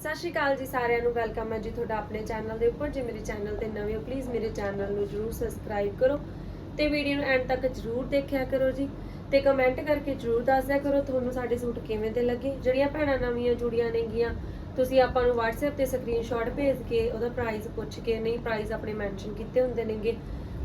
ਸਤਿ ਸ਼੍ਰੀ ਅਕਾਲ ਜੀ ਸਾਰਿਆਂ ਨੂੰ, ਵੈਲਕਮ ਹੈ ਜੀ ਤੁਹਾਡਾ ਆਪਣੇ ਚੈਨਲ ਦੇ ਉੱਪਰ। ਜੇ ਮੇਰੇ ਚੈਨਲ ਤੇ ਨਵੇਂ ਹੋ ਪਲੀਜ਼ ਮੇਰੇ ਚੈਨਲ ਨੂੰ ਜਰੂਰ ਸਬਸਕ੍ਰਾਈਬ ਕਰੋ ਤੇ ਵੀਡੀਓ ਨੂੰ ਐਂਡ ਤੱਕ ਜਰੂਰ ਦੇਖਿਆ ਕਰੋ ਜੀ ਤੇ ਕਮੈਂਟ ਕਰਕੇ ਜਰੂਰ ਦੱਸਿਆ ਕਰੋ ਤੁਹਾਨੂੰ ਸਾਡੇ ਸੂਟ ਕਿਵੇਂ ਦੇ ਲੱਗੇ। ਜਿਹੜੀਆਂ ਭੈਣਾਂ ਨਵੀਆਂ ਜੁੜੀਆਂ ਨੇਗੀਆਂ, ਤੁਸੀਂ ਆਪਾਂ ਨੂੰ WhatsApp ਤੇ ਸਕਰੀਨਸ਼ਾਟ ਭੇਜ ਕੇ ਉਹਦਾ ਪ੍ਰਾਈਸ ਪੁੱਛ ਕੇ ਨਹੀਂ ਪ੍ਰਾਈਸ ਆਪਣੇ ਮੈਂਸ਼ਨ ਕੀਤੇ ਹੁੰਦੇ ਨੇਗੇ।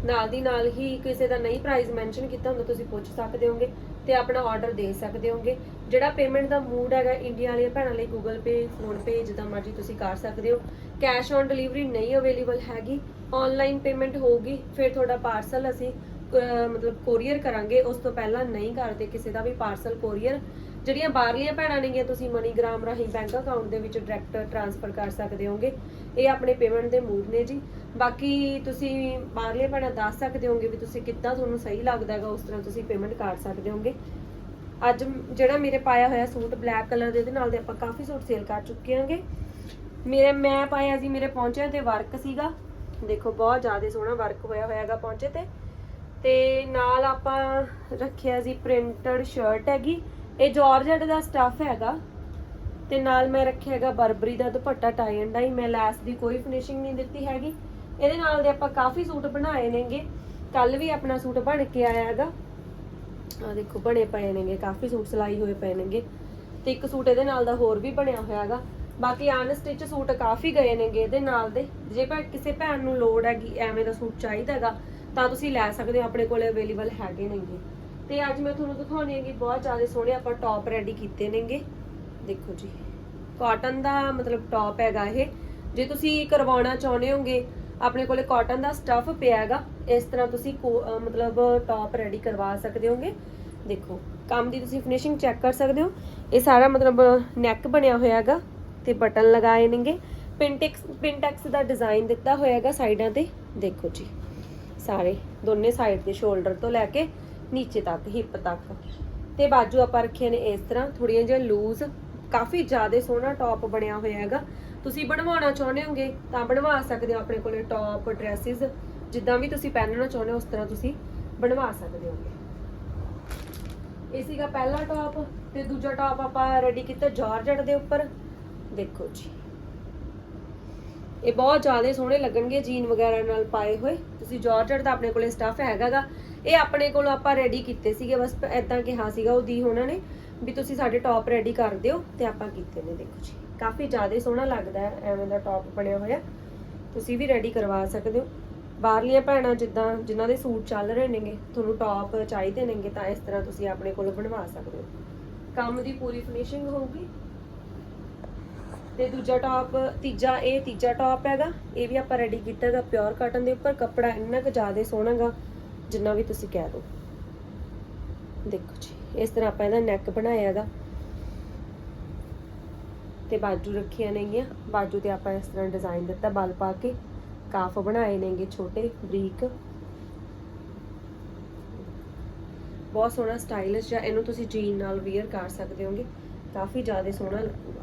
ਨਾਲ ਦੀ ਨਾਲ ਹੀ ਕਿਸੇ ਦਾ ਨਹੀਂ ਪ੍ਰਾਈਸ ਮੈਂਸ਼ਨ ਕੀਤਾ ਹੁੰਦਾ, ਤੁਸੀਂ ਪੁੱਛ ਸਕਦੇ ਹੋਗੇ ਤੇ ਆਪਣਾ ਆਰਡਰ ਦੇ ਸਕਦੇ ਹੋਗੇ ਜਿਹੜਾ ਪੇਮੈਂਟ ਦਾ ਮੂਡ ਹੈਗਾ ਇੰਡੀਆ ਵਾਲੀਆਂ ਭੈਣਾਂ ਲਈ, Google Pay PhonePe ਜਿੱਦਾਂ ਮਰਜ਼ੀ ਤੁਸੀਂ ਕਰ ਸਕਦੇ ਹੋ। ਕੈਸ਼ ਔਨ ਡਿਲੀਵਰੀ ਨਹੀਂ ਅਵੇਲੇਬਲ ਹੈਗੀ। ਆਨਲਾਈਨ ਪੇਮੈਂਟ ਹੋਊਗੀ, ਫਿਰ ਤੁਹਾਡਾ ਪਾਰਸਲ ਅਸੀਂ ਮਤਲਬ ਕੋਰੀਅਰ ਕਰਾਂਗੇ, ਉਸ ਤੋਂ ਪਹਿਲਾਂ ਨਹੀਂ ਕਰਦੇ ਕਿਸੇ ਦਾ ਵੀ ਪਾਰਸਲ ਕੋਰੀਅਰ ਜਿਹੜੀਆਂ ਬਾਹਰਲੀਆਂ ਭੈਣਾਂ ਨੇਗੀਆਂ, ਤੁਸੀਂ ਮਨੀਗ੍ਰਾਮ ਰਾਹੀਂ ਬੈਂਕ ਅਕਾਊਂਟ ਦੇ ਵਿੱਚ ਡਾਇਰੈਕਟ ਟ੍ਰਾਂਸਫਰ ਕਰ ਸਕਦੇ ਹੋਗੇ। ਇਹ ਆਪਣੇ ਪੇਮੈਂਟ ਦੇ ਮੂਡ ਨੇ ਜੀ। ਬਾਕੀ ਤੁਸੀਂ ਬਾਹਰਲੀਆਂ ਭੈਣਾਂ ਦੱਸ ਸਕਦੇ ਹੋਗੇ ਵੀ ਤੁਸੀਂ ਕਿੱਦਾਂ ਤੁਹਾਨੂੰ ਸਹੀ ਲੱਗਦਾ ਹੈਗਾ, ਉਸ ਤਰ੍ਹਾਂ ਤੁਸੀਂ ਪੇਮੈਂਟ ਕਰ ਸਕਦੇ ਹੋਗੇ। ਅੱਜ ਜਿਹੜਾ ਮੇਰੇ ਪਾਇਆ ਹੋਇਆ ਸੂਟ ਬਲੈਕ ਕਲਰ ਦੇ, ਇਹਦੇ ਨਾਲ ਦੇ ਆਪਾਂ ਕਾਫੀ ਸੂਟ ਸੇਲ ਕਰ ਚੁੱਕੇ ਹਾਂਗੇ। ਮੇਰੇ, ਮੈਂ ਪਾਇਆ ਸੀ, ਮੇਰੇ ਪਹੁੰਚਿਆਂ ਤੇ ਵਰਕ ਸੀਗਾ। ਦੇਖੋ, ਬਹੁਤ ਜ਼ਿਆਦਾ ਸੋਹਣਾ ਵਰਕ ਹੋਇਆ ਹੋਇਆ ਹੈਗਾ ਪਹੁੰਚੇ ਤੇ। ਤੇ ਨਾਲ ਆਪਾਂ ਰੱਖਿਆ ਸੀ ਪ੍ਰਿੰਟਡ ਸ਼ਰਟ ਹੈਗੀ। ਇਹ ਜਾਰਜਟ ਦਾ ਸਟੱਫ ਹੈਗਾ। ਤੇ ਨਾਲ ਮੈਂ ਰੱਖਿਆ ਹੈਗਾ ਬਰਬਰੀ ਦਾ ਦੁਪੱਟਾ ਟਾਈ ਐਂਡ ਡਾਈ ਮੈਂ ਲੈਸ ਦੀ ਕੋਈ ਫਿਨਿਸ਼ਿੰਗ ਨਹੀਂ ਦਿੱਤੀ ਹੈਗੀ। ਇਹਦੇ ਨਾਲ ਦੇ ਆਪਾਂ ਕਾਫੀ ਸੂਟ ਬਣਾਏ ਨੇਗੇ। ਕੱਲ ਵੀ ਆਪਣਾ ਸੂਟ ਬਣ ਕੇ ਆਇਆ ਹੈਗਾ। ਆ ਦੇਖੋ, ਬਣੇ ਪਏ ਨੇਗੇ। ਕਾਫੀ ਸੂਟ ਸਿਲਾਈ ਹੋਏ ਪਏ ਨੇਗੇ। ਤੇ ਇੱਕ ਸੂਟ ਇਹਦੇ ਨਾਲ ਦਾ ਹੋਰ ਵੀ ਬਣਿਆ ਹੋਇਆ ਹੈਗਾ। ਬਾਕੀ ਅਨਸਟਿਚ ਸੂਟ ਕਾਫੀ ਗਏ ਨੇਗੇ ਇਹਦੇ ਨਾਲ ਦੇ। ਜੇ ਭੈ, ਕਿਸੇ ਭੈਣ ਨੂੰ ਲੋੜ ਹੈਗੀ, ਐਵੇਂ ਦਾ ਸੂਟ ਚਾਹੀਦਾ ਹੈਗਾ। ਤਾਂ ਤੁਸੀਂ ਲੈ ਸਕਦੇ ਹੋ, ਆਪਣੇ ਕੋਲ ਅਵੇਲੇਬਲ ਹੈਗੇ ਨੇਗੇ। ਤੇ ਅੱਜ ਮੈਂ ਤੁਹਾਨੂੰ ਦਿਖਾਉਣੀ ਹੈਗੀ, ਬਹੁਤ ਜ਼ਿਆਦਾ ਸੋਹਣੇ ਆਪਾਂ ਟੌਪ ਰੈਡੀ ਕੀਤੇ ਨੇਗੇ। ਦੇਖੋ ਜੀ ਕਾਟਨ ਦਾ ਮਤਲਬ ਟੌਪ ਹੈਗਾ ਇਹ। ਜੇ ਤੁਸੀਂ ਕਰਵਾਉਣਾ ਚਾਹੁੰਦੇ ਹੋਗੇ, ਆਪਣੇ ਕੋਲੇ ਕਾਟਨ ਦਾ ਸਟੱਫ ਪਿਆ ਹੈਗਾ, ਇਸ ਤਰ੍ਹਾਂ ਤੁਸੀਂ ਕੋ- ਮਤਲਬ ਟੌਪ ਰੈਡੀ ਕਰਵਾ ਸਕਦੇ ਹੋਗੇ। ਦੇਖੋ, ਕੰਮ ਦੀ ਤੁਸੀਂ ਫਿਨਿਸ਼ਿੰਗ ਚੈੱਕ ਕਰ ਸਕਦੇ ਹੋ। ਇਹ ਸਾਰਾ ਮਤਲਬ ਨੈਕ ਬਣਿਆ ਹੋਇਆ ਹੈਗਾ ਤੇ ਬਟਨ ਲਗਾਏ ਨੇਗੇ। ਪਿੰਟੈਕਸ ਪਿੰਟੈਕਸ ਦਾ ਡਿਜ਼ਾਈਨ ਦਿੱਤਾ ਹੋਇਆ ਹੈਗਾ ਸਾਈਡਾਂ ਤੇ। ਦੇਖੋ ਜੀ ਸਾਰੇ ਦੋਨੇ ਸਾਈਡ ਦੇ ਸ਼ੋਲਡਰ ਤੋਂ ਲੈ ਕੇ ਨੀਚੇ ਤੱਕ ਹਿੱਪ ਤੱਕ। ਤੇ ਬਾਜੂ ਆਪਾਂ ਰੱਖੀਆਂ ਨੇ ਇਸ ਤਰ੍ਹਾਂ ਥੋੜੀਆਂ ਜਿਹੀਆਂ ਲੂਜ਼ ਕਾਫੀ ਜ਼ਿਆਦਾ ਸੋਹਣਾ ਟੌਪ ਬਣਿਆ ਹੋਇਆ ਹੈਗਾ। ਤੁਸੀਂ ਬਣਵਾਉਣਾ ਚਾਹੁੰਦੇ ਹੋਗੇ ਤਾਂ ਬਣਵਾ ਸਕਦੇ ਹੋ ਆਪਣੇ ਕੋਲੇ ਟੌਪ ਡਰੈਸਿਸ ਜਿੱਦਾਂ ਵੀ ਤੁਸੀਂ ਪਹਿਨਣਾ ਚਾਹੁੰਦੇ ਹੋ, ਉਸ ਤਰ੍ਹਾਂ ਤੁਸੀਂ ਬਣਵਾ ਸਕਦੇ ਹੋਗੇ। ਇਹ ਸੀਗਾ ਪਹਿਲਾ ਟੌਪ ਤੇ ਦੂਜਾ ਟੌਪ ਆਪਾਂ ਰੈਡੀ ਕੀਤਾ ਜਾਰਜਟ ਦੇ ਉੱਪਰ। ਦੇਖੋ ਜੀ। ਇਹ ਬਹੁਤ ਜ਼ਿਆਦਾ ਸੋਹਣੇ ਲੱਗਣਗੇ ਜੀਨ ਵਗੈਰਾ ਨਾਲ ਪਾਏ ਹੋਏ। ਤੁਸੀਂ ਜਾਰਜਟ ਦਾ ਆਪਣੇ ਕੋਲੇ ਸਟੱਫ ਹੈਗਾਗਾ। ਇਹ ਆਪਣੇ ਕੋਲ ਆਪਾਂ ਰੈਡੀ ਕੀਤੇ ਸੀਗੇ, ਬਸ ਐਦਾਂ ਕਿਹਾ ਸੀਗਾ ਉਹ ਦੀ ਉਹਨਾਂ ਨੇ ਵੀ ਤੁਸੀਂ ਸਾਡੇ ਟੌਪ ਰੈਡੀ ਕਰ ਦਿਓ ਤੇ ਆਪਾਂ ਕੀਤੇ ਨੇ। ਦੇਖੋ ਜੀ, ਕਾਫੀ ਜ਼ਿਆਦਾ ਸੋਹਣਾ ਲੱਗਦਾ ਹੈ, ਐਵੇਂ ਦਾ ਟੌਪ ਬਣਿਆ ਹੋਇਆ। ਤੁਸੀਂ ਵੀ ਰੈਡੀ ਕਰਵਾ ਸਕਦੇ ਹੋ। ਬਾਹਰਲੀਆਂ ਭੈਣਾਂ ਜਿੱਦਾਂ ਜਿਨ੍ਹਾਂ ਦੇ ਸੂਟ ਚੱਲ ਰਹੇ ਨੇਗੇ, ਤੁਹਾਨੂੰ ਟੌਪ ਚਾਹੀਦੇ ਨੇਗੇ ਤਾਂ ਇਸ ਤਰ੍ਹਾਂ ਤੁਸੀਂ ਆਪਣੇ ਕੋਲ ਬਣਵਾ ਸਕਦੇ ਹੋ। ਕੰਮ ਦੀ ਪੂਰੀ ਫਿਨਿਸ਼ਿੰਗ ਹੋਊਗੀ। ਤੇ ਦੂਜਾ ਟਾਪ ਤੀਜਾ ਇਹ ਤੀਜਾ ਟਾਪ ਹੈਗਾ। ਇਹ ਵੀ ਆਪਾਂ ਰੈਡੀ ਕੀਤਾ ਹੈਗਾ ਪਿਓਰ ਕਾਟਨ ਦੇ ਉੱਪਰ। ਕੱਪੜਾ ਇੰਨਾ ਕੁ ਜ਼ਿਆਦਾ ਸੋਹਣਾਗਾ ਜਿੰਨਾ ਵੀ ਤੁਸੀਂ ਕਹਿ ਦਿਓ ਦੇਖੋ ਜੀ, ਇਸ ਤਰ੍ਹਾਂ ਆਪਾਂ ਇਹਦਾ ਨੈਕ ਬਣਾਇਆ ਹੈਗਾ। ਤੇ ਬਾਜੂ ਰੱਖੀਆਂ ਨੇਗੀਆਂ। ਬਾਜੂ ਤੇ ਆਪਾਂ ਇਸ ਤਰ੍ਹਾਂ ਡਿਜ਼ਾਈਨ ਦਿੱਤਾ, ਬਲ ਪਾ ਕੇ। ਕਾਫ ਬਣਾਏ ਨੇਗੇ ਛੋਟੇ, ਬਰੀਕ। ਬਹੁਤ ਸੋਹਣਾ ਸਟਾਈਲਿਸ਼ ਜਿਹਾ, ਇਹਨੂੰ ਤੁਸੀਂ ਜੀਨ ਨਾਲ ਵੇਅਰ ਕਰ ਸਕਦੇ ਹੋਗੇ। ਕਾਫੀ ਜ਼ਿਆਦਾ ਸੋਹਣਾ ਲੱਗੂਗਾ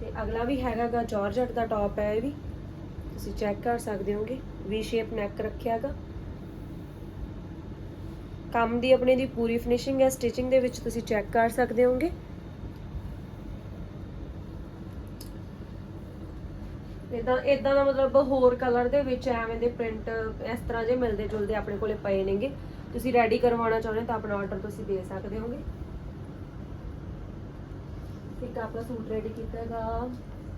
ਤੇ ਅਗਲਾ ਵੀ ਹੈਗਾਗਾ ਜਾਰਜਟ ਦਾ ਟੌਪ ਹੈ ਇਹ ਵੀ। ਤੁਸੀਂ ਚੈੱਕ ਕਰ ਸਕਦੇ ਹੋਗੇ ਵੀ ਸ਼ੇਪ ਨੈਕ ਰੱਖਿਆਗਾ। ਕੰਮ ਦੀ ਆਪਣੇ ਦੀ ਪੂਰੀ ਫਿਨਿਸ਼ਿੰਗ ਹੈ ਸਟਿਚਿੰਗ ਦੇ ਵਿੱਚ ਤੁਸੀਂ ਚੈੱਕ ਕਰ ਸਕਦੇ ਹੋਗੇ। ਇਦਾਂ ਇਦਾਂ ਦਾ ਮਤਲਬ ਹੋਰ ਕਲਰ ਦੇ ਵਿੱਚ ਐਵੇਂ ਦੇ ਪ੍ਰਿੰਟ ਇਸ ਤਰ੍ਹਾਂ ਜੇ ਮਿਲਦੇ ਜੁਲਦੇ ਆਪਣੇ ਕੋਲੇ ਪਏ ਨੇਗੇ। ਤੁਸੀਂ ਰੈਡੀ ਕਰਵਾਉਣਾ ਚਾਹੁੰਦੇ ਤਾਂ ਆਪਣਾ ਆਰਡਰ ਤੁਸੀਂ ਦੇ ਸਕਦੇ ਹੋਗੇ। ਇੱਕ ਆਪਣਾ ਸੂਟ ਰੈਡੀ ਕੀਤਾ ਹੈਗਾ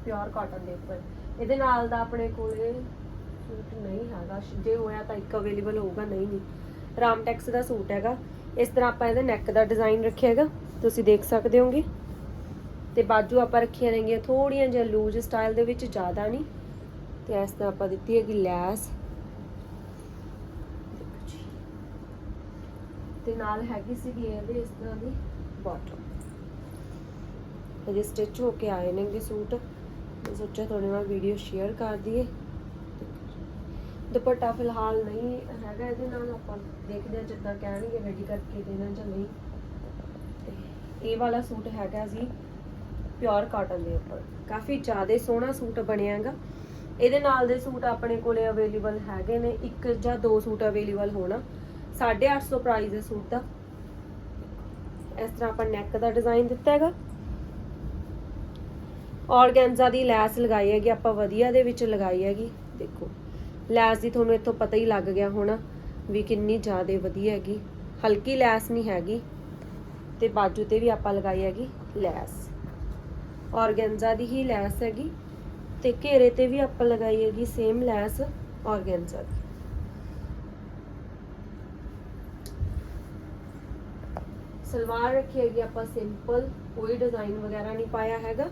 ਪਿਓਰ ਕਾਟਨ ਦੇ ਉੱਪਰ। ਇਹਦੇ ਨਾਲ ਦਾ ਆਪਣੇ ਕੋਲੇ ਸੂਟ ਨਹੀਂ ਹੈਗਾ। ਜੇ ਹੋਇਆ ਤਾਂ ਇੱਕ ਅਵੇਲੇਬਲ ਹੋਊਗਾ, ਨਹੀਂ ਨਹੀਂ। ਰਾਮਟੈਕਸ ਦਾ ਸੂਟ ਹੈਗਾ। ਇਸ ਤਰ੍ਹਾਂ ਆਪਾਂ ਇਹਦੇ ਨੈਕ ਦਾ ਡਿਜ਼ਾਈਨ ਰੱਖਿਆ ਹੈਗਾ। ਤੁਸੀਂ ਦੇਖ ਸਕਦੇ ਹੋਗੇ। ਤੇ ਬਾਜੂ ਆਪਾਂ ਰੱਖੀਆਂ ਨੇਗੀਆਂ। ਥੋੜੀਆਂ ਜਿਹਾ ਲੂਜ਼ ਸਟਾਈਲ ਦੇ ਵਿੱਚ ਜ਼ਿਆਦਾ ਨਹੀਂ। ਤੇ ਇਸ ਤਰ੍ਹਾਂ ਆਪਾਂ ਦਿੱਤੀ ਹੈਗੀ ਲੈਸ। ਤੇ ਨਾਲ ਹੈਗੀ ਸੀਗੀ ਇਹਦੇ ਇਸ ਤਰ੍ਹਾਂ ਦੀ ਬਾਟਮ ਇਹਦੇ ਸਟਿਚ ਹੋ ਕੇ ਆਏ ਨੇਗੇ ਸੂਟ। ਮੈਂ ਸੋਚਿਆ ਤੁਹਾਡੇ ਨਾਲ ਵੀਡੀਓ ਸ਼ੇਅਰ ਕਰ ਦਈਏ। ਦੁਪੱਟਾ ਫਿਲਹਾਲ ਨਹੀਂ ਹੈਗਾ ਇਹਦੇ ਨਾਲ, ਆਪਾਂ ਦੇਖਦੇ ਹਾਂ ਜਿੱਦਾਂ ਕਹਿਣਗੇ ਰੈਡੀ ਕਰਕੇ ਦੇਣਾ ਜਾਂ ਨਹੀਂ। ਇਹ ਵਾਲਾ ਸੂਟ ਹੈਗਾ ਜੀ ਪਿਓਰ ਕਾਟਨ ਦੇ ਉੱਪਰ। ਕਾਫੀ ਜ਼ਿਆਦਾ ਸੋਹਣਾ ਸੂਟ ਬਣਿਆਗਾ ਇਹਦੇ ਨਾਲ ਦੇ ਸੂਟ ਆਪਣੇ ਕੋਲੇ ਅਵੇਲੇਬਲ ਹੈਗੇ ਨੇ, ਇੱਕ ਜਾਂ ਦੋ ਸੂਟ ਅਵੇਲੇਬਲ ਹੋਣਾ। 850 ਪ੍ਰਾਈਸ ਹੈ ਸੂਟ ਦਾ। ਇਸ ਤਰ੍ਹਾਂ ਆਪਾਂ ਨੈਕ ਦਾ ਡਿਜ਼ਾਈਨ ਦਿੱਤਾ ਹੈਗਾ। ਔਰਗੈਂਜ਼ਾ ਦੀ ਲੈਸ ਲਗਾਈ ਹੈਗੀ, ਆਪਾਂ ਵਧੀਆ ਦੇ ਵਿੱਚ ਲਗਾਈ ਹੈਗੀ, ਦੇਖੋ। ਲੈਸ ਦੀ ਤੁਹਾਨੂੰ ਇੱਥੋਂ ਪਤਾ ਹੀ ਲੱਗ ਗਿਆ ਹੋਣਾ ਵੀ ਕਿੰਨੀ ਜ਼ਿਆਦਾ ਵਧੀਆ ਹੈਗੀ। ਹਲਕੀ ਲੈਸ ਨਹੀਂ ਹੈਗੀ ਤੇ ਬਾਜੂ ਤੇ ਵੀ ਆਪਾਂ ਲਗਾਈ ਹੈਗੀ ਲੈਸ। ਔਰਗੈਂਜ਼ਾ ਦੀ ਹੀ ਲੈਸ ਹੈਗੀ ਤੇ ਘੇਰੇ ਤੇ ਵੀ ਆਪਾਂ ਲਗਾਈ ਹੈਗੀ ਸੇਮ ਲੈਸ ਔਰਗੈਂਜ਼ਾ ਦੀ। ਸਲਵਾਰ ਰੱਖੀ ਹੈਗੀ ਆਪਾਂ ਸਿੰਪਲ ਕੋਈ ਡਿਜ਼ਾਈਨ ਵਗੈਰਾ ਨਹੀਂ ਪਾਇਆ ਹੈਗਾ।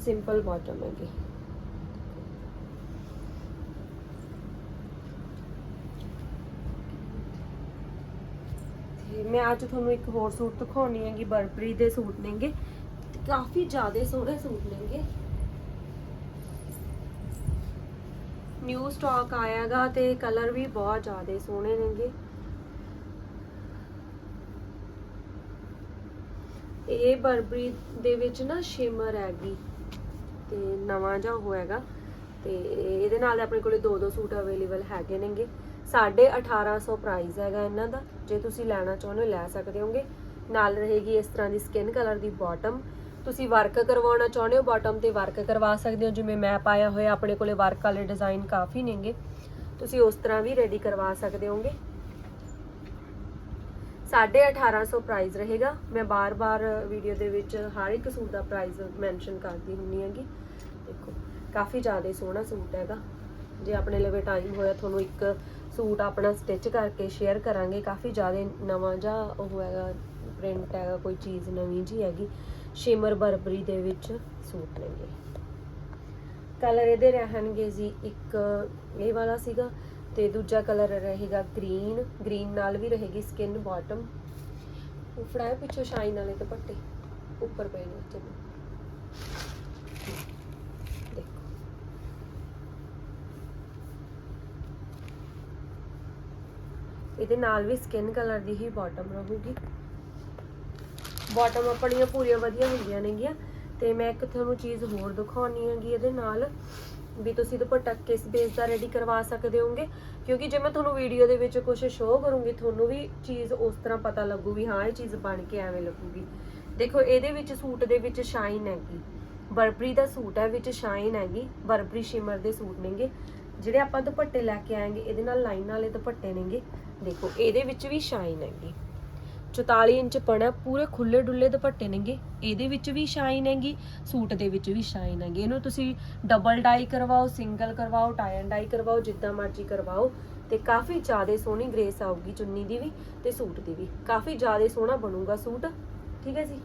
ਸਿੰਪਲ ਬਾਟਮ ਹੈਗੀ ਮੈਂ ਅੱਜ ਤੁਹਾਨੂੰ ਇੱਕ ਹੋਰ ਸੂਟ ਦਿਖਾਉਣੀ ਹੈਗੀ ਬਰਬਰੀ ਦੇ ਸੂਟ ਨੇਗੇ। ਕਾਫੀ ਜ਼ਿਆਦਾ ਸੋਹਣੇ ਸੂਟ ਨੇਗੇ। ਨਿਊ ਸਟਾਕ ਆਇਆਗਾ ਤੇ ਕਲਰ ਵੀ ਬਹੁਤ ਜ਼ਿਆਦਾ ਸੋਹਣੇ ਨੇਗੇ। ਇਹ ਬਰਬਰੀ ਦੇ ਵਿੱਚ ਨਾ ਸ਼ਿਮਰ ਹੈਗੀ। ਤੇ ਨਵਾਂ ਜਿਹਾ ਹੋਏਗਾ ਤੇ ਇਹਦੇ ਨਾਲ ਆਪਣੇ ਕੋਲੇ ਦੋ ਦੋ ਸੂਟ ਅਵੇਲੇਬਲ ਹੈਗੇ ਨੇਗੇ। 1850 ਪ੍ਰਾਈਸ ਹੈਗਾ ਇਹਨਾਂ ਦਾ। ਜੇ ਤੁਸੀਂ ਲੈਣਾ ਚਾਹੁੰਦੇ ਹੋ, ਲੈ ਸਕਦੇ ਹੋਗੇ। ਨਾਲ ਰਹੇਗੀ ਇਸ ਤਰ੍ਹਾਂ ਦੀ ਸਕਿਨ ਕਲਰ ਦੀ ਬਾਟਮ ਤੁਸੀਂ ਵਰਕ ਕਰਵਾਉਣਾ ਚਾਹੁੰਦੇ ਹੋ ਬਾਟਮ ਤੇ ਵਰਕ ਕਰਵਾ ਸਕਦੇ ਹੋ। ਜਿਵੇਂ ਮੈਂ ਪਾਇਆ ਹੋਇਆ, ਆਪਣੇ ਕੋਲੇ ਵਰਕ ਵਾਲੇ ਡਿਜ਼ਾਈਨ ਕਾਫੀ ਨੇਗੇ। ਤੁਸੀਂ ਉਸ ਤਰ੍ਹਾਂ ਵੀ ਰੈਡੀ ਕਰਵਾ ਸਕਦੇ ਹੋਗੇ। 1850 ਪ੍ਰਾਈਸ ਰਹੇਗਾ। ਮੈਂ ਬਾਰ-ਬਾਰ ਵੀਡੀਓ ਦੇ ਵਿੱਚ ਹਰ ਇੱਕ ਸੂਟ ਦਾ ਪ੍ਰਾਈਸ ਮੈਂਸ਼ਨ ਕਰਦੀ ਹੁੰਨੀ ਹੈਗੀ। ਦੇਖੋ, ਕਾਫੀ ਜ਼ਿਆਦਾ ਸੋਹਣਾ ਸੂਟ ਹੈਗਾ। ਜੇ ਆਪਣੇ ਲਵੇ ਟਾਈਮ ਹੋਇਆ, ਤੁਹਾਨੂੰ ਇੱਕ ਸੂਟ ਆਪਣਾ ਸਟਿਚ ਕਰਕੇ ਸ਼ੇਅਰ ਕਰਾਂਗੇ। ਕਾਫੀ ਜ਼ਿਆਦਾ ਨਵਾਂ ਜਿਹਾ ਉਹ ਹੈਗਾ ਪ੍ਰਿੰਟ ਹੈਗਾ, ਕੋਈ ਚੀਜ਼ ਨਵੀਂ ਜੀ ਹੈਗੀ। ਸ਼ਿਮਰ ਬਰਬਰੀ ਦੇ ਵਿੱਚ ਸੂਟ ਨੇਗੇ। ਕਲਰ ਇਹਦੇ ਰਹਿਣਗੇ ਜੀ ਇੱਕ, ਇਹ ਵਾਲਾ ਸੀਗਾ। ਤੇ ਦੂਜਾ ਕਲਰ ਰਹੇਗਾ ਗ੍ਰੀਨ ਗ੍ਰੀਨ ਨਾਲ ਵੀ ਰਹੇਗੀ ਸਕਿਨ ਬਾਟਮ ਉਫੜਾਏ ਪਿੱਛੋਂ ਸ਼ਾਈਨ ਵਾਲੇ ਦੁਪੱਟੇ, ਉੱਪਰ ਪਏ ਨੇ ਚਲੋ ਦੇਖੋ। ਇਹਦੇ ਨਾਲ ਵੀ ਸਕਿਨ ਕਲਰ ਦੀ ਹੀ ਬਾਟਮ ਰਹੂਗੀ। ਬਾਟਮ ਆਪਣੀਆਂ ਪੂਰੀਆਂ ਵਧੀਆ ਹੁੰਦੀਆਂ ਨੇਗੀਆਂ, ਤੇ ਮੈਂ ਇੱਕ ਤੁਹਾਨੂੰ ਚੀਜ਼ ਹੋਰ ਦਿਖਾਉਣੀ ਹੈਗੀ ਇਹਦੇ ਨਾਲ। ਵੀ ਤੁਸੀਂ ਦੁਪੱਟਾ ਕਿਸ ਬੇਸ ਦਾ ਰੈਡੀ ਕਰਵਾ ਸਕਦੇ ਹੋਗੇ ਕਿਉਂਕਿ ਜੇ ਮੈਂ ਤੁਹਾਨੂੰ ਵੀਡੀਓ ਦੇ ਵਿੱਚ ਕੁਝ ਸ਼ੋਅ ਕਰੂੰਗੀ, ਤੁਹਾਨੂੰ ਵੀ ਚੀਜ਼ ਉਸ ਤਰ੍ਹਾਂ ਪਤਾ ਲੱਗੂ ਵੀ ਹਾਂ, ਇਹ ਚੀਜ਼ ਬਣ ਕੇ ਐਵੇਂ ਲੱਗੂਗੀ। ਦੇਖੋ, ਇਹਦੇ ਵਿੱਚ ਸੂਟ ਦੇ ਵਿੱਚ ਸ਼ਾਈਨ ਹੈਗੀ। ਬਰਬਰੀ ਦਾ ਸੂਟ ਹੈ, ਵਿੱਚ ਸ਼ਾਈਨ ਹੈਗੀ। ਬਰਬਰੀ ਸ਼ਿਮਰ ਦੇ ਸੂਟ ਨੇਗੇ। ਜਿਹੜੇ ਆਪਾਂ ਦੁਪੱਟੇ ਲੈ ਕੇ ਆਏਗੇ, ਇਹਦੇ ਨਾਲ ਲਾਈਨ ਵਾਲੇ ਦੁਪੱਟੇ ਨੇਗੇ। ਦੇਖੋ, ਇਹਦੇ ਵਿੱਚ ਵੀ ਸ਼ਾਈਨ ਹੈਗੀ। 44 ਇੰਚ ਪਣਾ, ਪੂਰੇ ਖੁੱਲੇ ਡੁੱਲੇ ਦੁਪੱਟੇ ਨੇਗੇ। ਇਹਦੇ ਵਿੱਚ ਵੀ ਸ਼ਾਈਨ ਹੈਗੀ, ਸੂਟ ਦੇ ਵਿੱਚ ਵੀ ਸ਼ਾਈਨ ਹੈਗੀ। ਇਹਨੂੰ ਤੁਸੀਂ ਡਬਲ ਡਾਈ ਕਰਵਾਓ ਸਿੰਗਲ ਕਰਵਾਓ ਟਾਈ ਐਂਡ ਡਾਈ ਕਰਵਾਓ, ਜਿੱਦਾਂ ਮਰਜ਼ੀ ਕਰਵਾਓ। ਤੇ ਕਾਫੀ ਜ਼ਿਆਦਾ ਸੋਹਣੀ ਗ੍ਰੇਸ ਆਊਗੀ ਚੁੰਨੀ ਦੀ ਵੀ ਤੇ ਸੂਟ ਦੀ ਵੀ। ਕਾਫੀ ਜ਼ਿਆਦਾ ਸੋਹਣਾ ਬਣੂਗਾ ਸੂਟ। ਠੀਕ ਹੈ ਜੀ?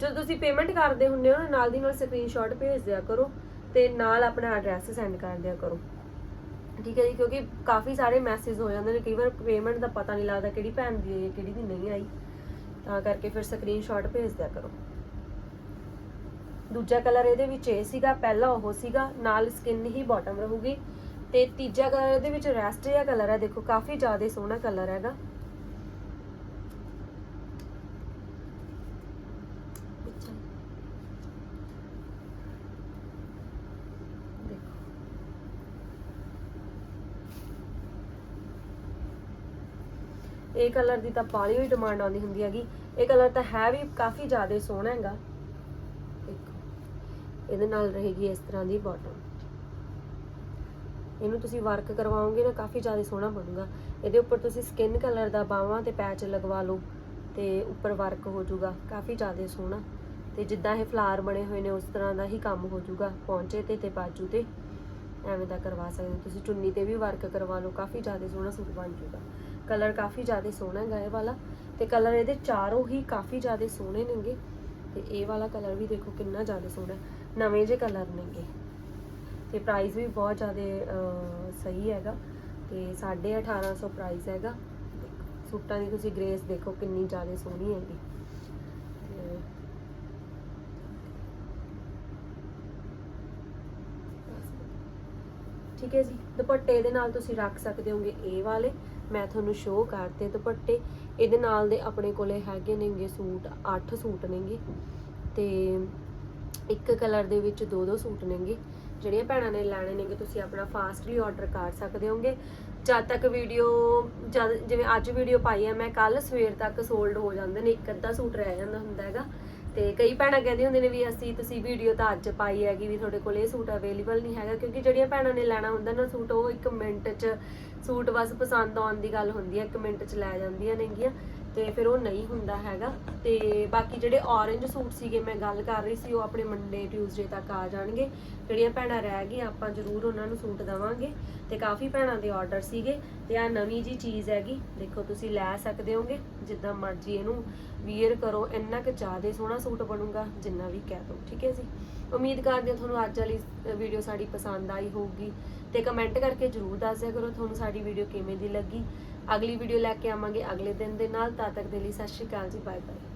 ਜਦੋਂ ਤੁਸੀਂ ਪੇਮੈਂਟ ਕਰਦੇ ਹੁੰਦੇ ਹੋ ਨਾ, ਨਾਲ ਦੀ ਨਾਲ ਸਕਰੀਨਸ਼ਾਟ ਭੇਜ ਦਿਆ ਕਰੋ ਤੇ ਨਾਲ ਆਪਣਾ ਐਡਰੈਸ ਸੈਂਡ ਕਰ ਦਿਆ ਕਰੋ। ਠੀਕ ਹੈ ਜੀ, ਕਿਉਂਕਿ ਕਾਫੀ ਸਾਰੇ ਮੈਸੇਜ ਹੋ ਜਾਂਦੇ ਨੇ, ਕਈ ਵਾਰ ਪੇਮੈਂਟ ਦਾ ਪਤਾ ਨਹੀਂ ਲੱਗਦਾ ਕਿਹੜੀ ਭੈਣ ਦੀ ਆਈ ਹੈ ਕਿਹੜੀ ਦੀ ਨਹੀਂ ਆਈ। ਤਾਂ ਕਰਕੇ ਫਿਰ ਸਕਰੀਨਸ਼ਾਟ ਭੇਜ ਦਿਆ ਕਰੋ। ਦੂਜਾ ਕਲਰ ਇਹਦੇ ਵਿੱਚ ਇਹ ਸੀਗਾ, ਪਹਿਲਾ ਉਹ ਸੀਗਾ, ਨਾਲ ਸਕਿਨ ਹੀ ਬਾਟਮ ਰਹੂਗੀ। ਤੇ ਤੀਜਾ ਕਲਰ ਇਹਦੇ ਵਿੱਚ ਰੈਸਟ ਜਿਹਾ ਕਲਰ ਹੈ, ਦੇਖੋ ਕਾਫੀ ਜ਼ਿਆਦਾ ਸੋਹਣਾ ਕਲਰ ਹੈਗਾ ਅੱਛਾ। ਦੇਖੋ ਇਹ ਕਲਰ ਦੀ ਤਾਂ ਪਾਲੀ ਹੋਈ ਡਿਮਾਂਡ ਆਉਂਦੀ ਹੁੰਦੀ ਹੈਗੀ। ਇਹ ਕਲਰ ਤਾਂ ਹੈ ਵੀ ਕਾਫੀ ਜ਼ਿਆਦਾ ਸੋਹਣਾ ਹੈਗਾ। ਦੇਖੋ, ਇਹਦੇ ਨਾਲ ਰਹੇਗੀ ਇਸ ਤਰ੍ਹਾਂ ਦੀ ਬਾਟਮ ਇਹਨੂੰ ਤੁਸੀਂ ਵਰਕ ਕਰਵਾਓਗੇ ਨਾ ਕਾਫੀ ਜ਼ਿਆਦਾ ਸੋਹਣਾ ਬਣੂਗਾ। ਇਹਦੇ ਉੱਪਰ ਤੁਸੀਂ ਸਕਿਨ ਕਲਰ ਦਾ ਬਾਹਾਂ ਤੇ ਪੈਚ ਲਗਵਾ ਲਓ ਤੇ ਉੱਪਰ ਵਰਕ ਹੋ ਜਾਊਗਾ, ਕਾਫੀ ਜ਼ਿਆਦਾ ਸੋਹਣਾ। ਤੇ ਜਿੱਦਾਂ ਇਹ ਫਲਾਰ ਬਣੇ ਹੋਏ ਨੇ ਉਸ ਤਰ੍ਹਾਂ ਦਾ ਹੀ ਕੰਮ ਹੋ ਜਾਊਗਾ, ਪੌਂਚੇ ਤੇ ਤੇ ਬਾਜੂ ਤੇ। ਐਵੇਂ ਦਾ ਕਰਵਾ ਸਕਦੇ ਹੋ। ਤੁਸੀਂ ਚੁੰਨੀ ਤੇ ਵੀ ਵਰਕ ਕਰਵਾ ਲਓ, ਕਾਫੀ ਜ਼ਿਆਦਾ ਸੋਹਣਾ ਸੂਟ ਬਣ ਜਾਊਗਾ। ਕਲਰ ਕਾਫੀ ਜ਼ਿਆਦਾ ਸੋਹਣਾ ਹੈਗਾ ਇਹ ਵਾਲਾ ਤੇ ਕਲਰ ਇਹਦੇ ਚਾਰੋਂ ਹੀ ਕਾਫੀ ਜ਼ਿਆਦਾ ਸੋਹਣੇ ਨੇਗੇ ਤੇ ਇਹ ਵਾਲਾ ਕਲਰ ਵੀ ਦੇਖੋ ਕਿੰਨਾ ਜ਼ਿਆਦਾ ਸੋਹਣਾ ਨਵੇਂ ਜੇ ਕਲਰ ਨੇਗੇ। ਤੇ ਪ੍ਰਾਈਸ ਵੀ ਬਹੁਤ ਜ਼ਿਆਦਾ ਸਹੀ ਹੈਗਾ ਤੇ 1850 ਪ੍ਰਾਈਸ ਹੈਗਾ। ਸੂਟਾਂ ਦੀ ਤੁਸੀਂ ਗ੍ਰੇਸ ਦੇਖੋ ਕਿੰਨੀ ਜ਼ਿਆਦਾ ਸੋਹਣੀ ਹੈਗੀ। ਤੇ ਠੀਕ ਹੈ ਜੀ, ਦੁਪੱਟੇ ਇਹਦੇ ਨਾਲ ਤੁਸੀਂ ਰੱਖ ਸਕਦੇ ਹੋਗੇ ਇਹ ਵਾਲੇ। ਮੈਂ ਤੁਹਾਨੂੰ ਸ਼ੋਅ ਕਰਤੇ ਦੁਪੱਟੇ। ਇਹਦੇ ਨਾਲ ਦੇ ਆਪਣੇ ਕੋਲੇ ਹੈਗੇ ਨੇਗੇ ਸੂਟ 8 ਸੂਟ ਨੇਗੇ। ਤੇ ਇੱਕ ਕਲਰ ਦੇ ਵਿੱਚ ਦੋ ਦੋ ਸੂਟ ਨੇਗੇ। ਜਿਹੜੀਆਂ ਭੈਣਾਂ ਨੇ ਲੈਣੇ ਨੇਗੇ, ਤੁਸੀਂ ਆਪਣਾ ਫਾਸਟਲੀ ਆਰਡਰ ਕਰ ਸਕਦੇ ਹੋਗੇ। ਜਦ ਤੱਕ ਵੀਡੀਓ ਜਦ, ਜਿਵੇਂ ਅੱਜ ਵੀਡੀਓ ਪਾਈ ਹੈ ਮੈਂ ਕੱਲ ਸਵੇਰ ਤੱਕ ਸੋਲਡ ਹੋ ਜਾਂਦੇ ਨੇ, ਇੱਕ ਅੱਧਾ ਸੂਟ ਰਹਿ ਜਾਂਦਾ ਹੁੰਦਾ ਹੈਗਾ। ਤੇ ਕਈ ਭੈਣਾਂ ਕਹਿੰਦੀ ਹੁੰਦੇ ਨੇ ਵੀ ਅਸੀਂ ਤੁਸੀਂ ਵੀਡੀਓ ਤਾਂ ਅੱਜ ਪਾਈ ਹੈਗੀ ਵੀ ਤੁਹਾਡੇ ਕੋਲ ਇਹ ਸੂਟ ਅਵੇਲੇਬਲ ਨਹੀਂ ਹੈਗਾ, ਕਿਉਂਕਿ ਜਿਹੜੀਆਂ ਭੈਣਾਂ ਨੇ ਲੈਣਾ ਹੁੰਦਾ ਨਾ ਸੂਟ, ਉਹ ਇੱਕ ਮਿੰਟ 'ਚ ਸੂਟ ਬਸ ਪਸੰਦ ਆਉਣ ਦੀ ਗੱਲ ਹੁੰਦੀ ਹੈ, ਇੱਕ ਮਿੰਟ 'ਚ ਲੈ ਜਾਂਦੀਆਂ ਨੇਗੀਆਂ। ਤੇ ਫਿਰ ਉਹ ਨਹੀਂ ਹੁੰਦਾ ਹੈਗਾ। ਤੇ ਬਾਕੀ ਜਿਹੜੇ ਔਰੇਂਜ ਸੂਟ ਸੀਗੇ, ਮੈਂ ਗੱਲ ਕਰ ਰਹੀ ਸੀ, ਉਹ ਆਪਣੇ ਮੰਡੇ ਟਿਊਜ਼ਡੇ ਤੱਕ ਆ ਜਾਣਗੇ। ਜਿਹੜੀਆਂ ਭੈਣਾਂ ਰਹਿ ਗਈਆਂ, ਆਪਾਂ ਜ਼ਰੂਰ ਉਹਨਾਂ ਨੂੰ ਸੂਟ ਦਵਾਂਗੇ। ਤੇ ਕਾਫੀ ਭੈਣਾਂ ਦੇ ਆਰਡਰ ਸੀਗੇ। ਤੇ ਆ ਨਵੀਂ ਜੀ ਚੀਜ਼ ਹੈਗੀ, ਦੇਖੋ ਤੁਸੀਂ ਲੈ ਸਕਦੇ ਹੋਗੇ, ਜਿੱਦਾਂ ਮਰਜ਼ੀ ਇਹਨੂੰ ਵੀਅਰ ਕਰੋ, ਇੰਨਾ ਕਿ ਜ਼ਿਆਦਾ ਸੋਹਣਾ ਸੂਟ ਬਣੂਗਾ, ਜਿੰਨਾ ਵੀ ਕਹਿ ਦੋ ਠੀਕ ਹੈ ਜੀ? ਉਮੀਦ ਕਰਦੇ ਹਾਂ ਤੁਹਾਨੂੰ ਅੱਜ ਵਾਲੀ ਵੀਡੀਓ ਸਾਡੀ ਪਸੰਦ ਆਈ ਹੋਊਗੀ। ਤੇ ਕਮੈਂਟ ਕਰਕੇ ਜਰੂਰ ਦੱਸਦਿਆਂ ਕਰੋ, ਤੁਹਾਨੂੰ ਸਾਡੀ ਵੀਡੀਓ ਕਿਵੇਂ ਦੀ ਲੱਗੀ। ਅਗਲੀ ਵੀਡੀਓ ਲੈ ਕੇ ਆਵਾਂਗੇ ਅਗਲੇ ਦਿਨ ਦੇ ਨਾਲ, ਤਦ ਤੱਕ ਦੇ ਲਈ ਸਤਿ ਸ਼੍ਰੀ ਅਕਾਲ ਜੀ ਬਾਏ ਬਾਏ